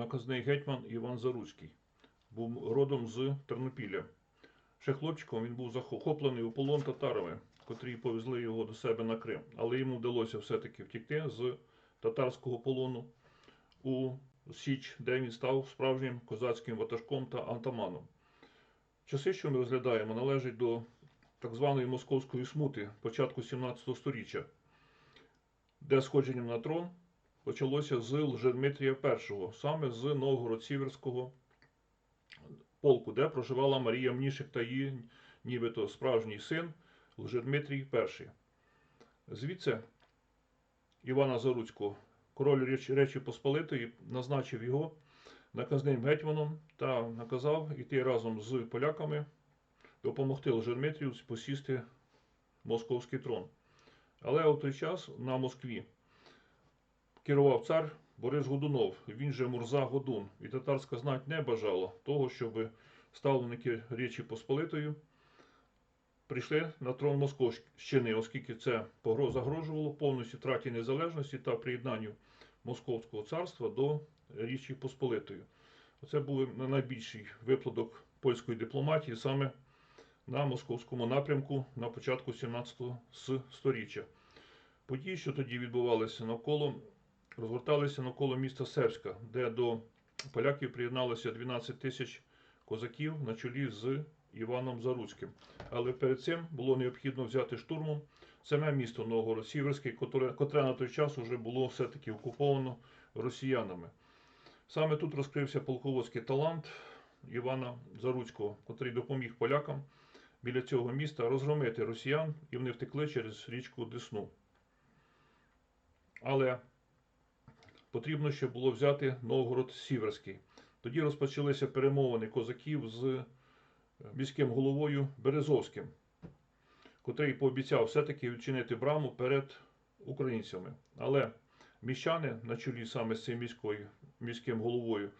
наказний гетьман Іван Заруцький. Був родом з Тернопілля. Ще хлопчиком він був захоплений у полон татарами, котрі повезли його до себе на Крим. Але йому вдалося все-таки втікти з татарського полону у Січ, де він став справжнім козацьким ватажком та антаманом. Часи, що ми розглядаємо, належать до так званої московської смути початку 17 століття, де сходженням на трон почалося з Лжедмитрія І, саме з Новгород-Сіверського полку, де проживала Марія Мнішик та її нібито справжній син Лжедмитрій І. Звідси Івана Заруцького, король Реч- Речі Посполитої, назначив його наказним гетьманом та наказав іти разом з поляками допомогти Лжедмитрію посісти московський трон. Але у той час на Москві керував цар Борис Годунов, він же Мурза Годун, і татарська знать не бажала того, щоб ставленики Речі Посполитої прийшли на трон Московщини, оскільки це загрожувало повністю втраті незалежності та приєднанню Московського царства до Річі Посполитої. Це був найбільший виплаток польської дипломатії саме на московському напрямку на початку 17 сторіччя. Події, що тоді відбувалися навколо, розгорталися навколо міста Сербська, де до поляків приєдналося 12 тисяч козаків на чолі з Іваном Заруцьким. Але перед цим було необхідно взяти штурмом саме місто Новгород-Сіверський, котре, котре на той час вже було все-таки окуповано росіянами. Саме тут розкрився полководський талант Івана Заруцького, котрий допоміг полякам біля цього міста розгромити росіян, і вони втекли через річку Десну. Але потрібно ще було взяти Новгород Сіверський. Тоді розпочалися перемовини козаків з е, міським головою Березовським, котрий пообіцяв все-таки відчинити браму перед українцями. Але міщани на чолі саме з цим міською, міським головою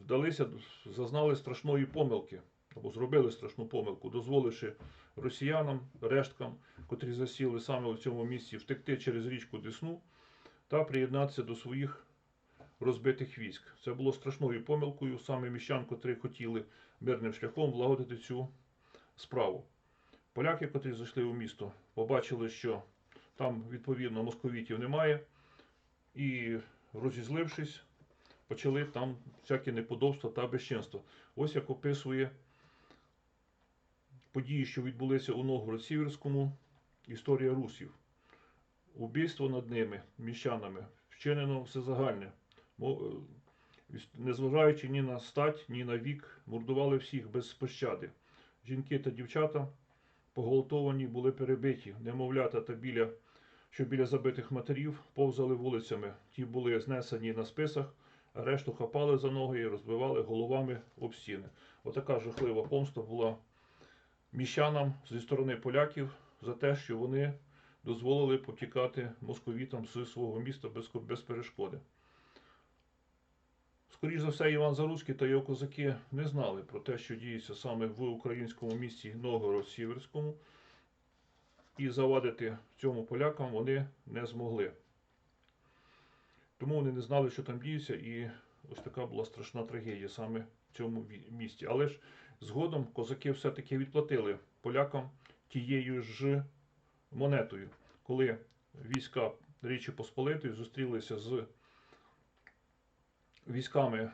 вдалися, зазнали страшної помилки або зробили страшну помилку, дозволивши росіянам, решткам, котрі засіли саме у цьому місці, втекти через річку Десну та приєднатися до своїх розбитих військ. Це було страшною помилкою саме міщан, котрі хотіли мирним шляхом влагодити цю справу. Поляки, котрі зайшли у місто, побачили, що там відповідно московітів немає, і розізлившись, почали там всякі неподобства та безчинства. Ось як описує події, що відбулися у Новгород-Сіверському, історія русів. Убійство над ними, міщанами, вчинено всезагальне. Е, Незважаючи ні на стать, ні на вік, мордували всіх без пощади. Жінки та дівчата поголотовані були перебиті, немовлята та біля, що біля забитих матерів повзали вулицями. Ті були знесені на списах, а решту хапали за ноги і розбивали головами об стіни. Отака жахлива помста була міщанам зі сторони поляків за те, що вони дозволили потікати московітам з свого міста без, без перешкоди. Скоріше за все, Іван Заруцький та його козаки не знали про те, що діється саме в українському місті Новгород-Сіверському, і завадити цьому полякам вони не змогли. Тому вони не знали, що там діється, і ось така була страшна трагедія саме в цьому місті. Але ж згодом козаки все-таки відплатили полякам тією ж монетою, коли війська Річі Посполитої зустрілися з військами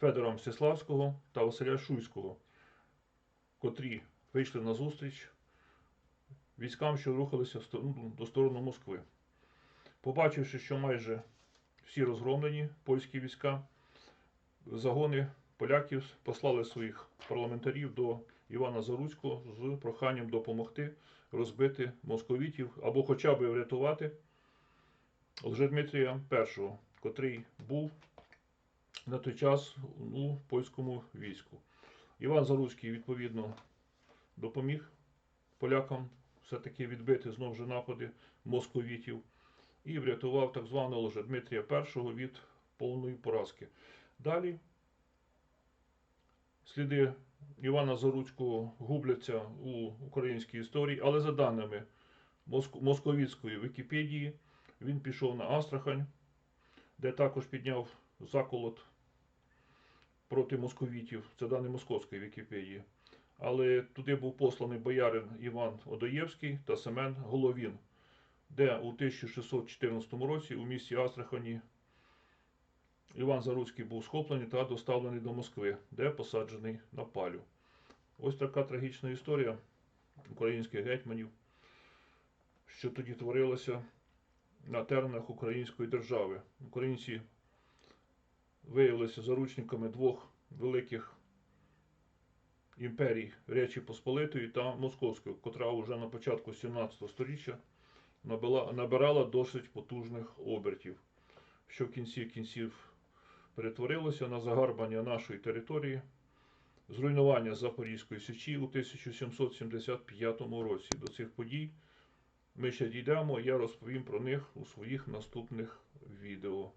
Федора Мстиславського та Василя Шуйського, котрі вийшли на зустріч військам, що рухалися сторону- до сторони Москви. Побачивши, що майже всі розгромлені польські війська, загони поляків послали своїх парламентарів до Івана Заруцького з проханням допомогти розбити московітів або хоча б врятувати Лжедмитрія І, котрий був на той час у польському війську. Іван Заруцький, відповідно, допоміг полякам все-таки відбити знову ж напади московітів і врятував так званого Лжедмитрія І від повної поразки. Далі сліди Івана Заруцького губляться у українській історії, але за даними моск- московітської Вікіпедії, він пішов на Астрахань, де також підняв заколот проти московітів. Це дані московської Вікіпедії. Але туди був посланий боярин Іван Одоєвський та Семен Головін, де у 1614 році у місті Астрахані Іван Заруцький був схоплений та доставлений до Москви, де посаджений на палю. Ось така трагічна історія українських гетьманів, що тоді творилося на теренах української держави. Українці виявилися заручниками двох великих імперій Речі Посполитої та Московської, котра вже на початку 17 століття набирала досить потужних обертів, що в кінці кінців перетворилося на загарбання нашої території, зруйнування Запорізької Січі у 1775 році. До цих подій ми ще дійдемо, я розповім про них у своїх наступних відео.